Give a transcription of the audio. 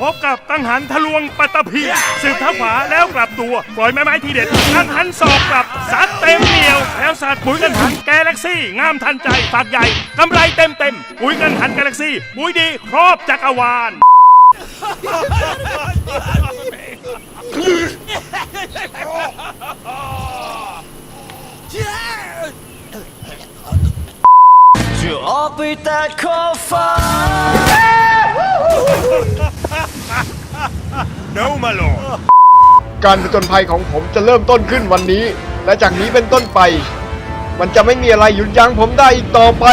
พบกับตั้งหันทะลวงปัตตพีสืบท้าขวาแล้วกลับตัว ปล่อยไม้ไม้ทีเด็ดกังหันสอบกลับสัดเต็มเหนียวแล้วสาดปุ๋ยกันหันแกล็กซี่ งามทันใจฝากใหญ่กำไรเต็มเต็มปุ๋ยกันหันแกล็กซี่ปุ๋ยดีครอบจักรวาล จะออกไปแต่ขอบฟ้า No, my lord. การผจญภัยของผมจะเริ่มต้นขึ้นวันนี้ และจากนี้เป็นต้นไป มันจะไม่มีอะไรหยุดยั้งผมได้อีกต่อไป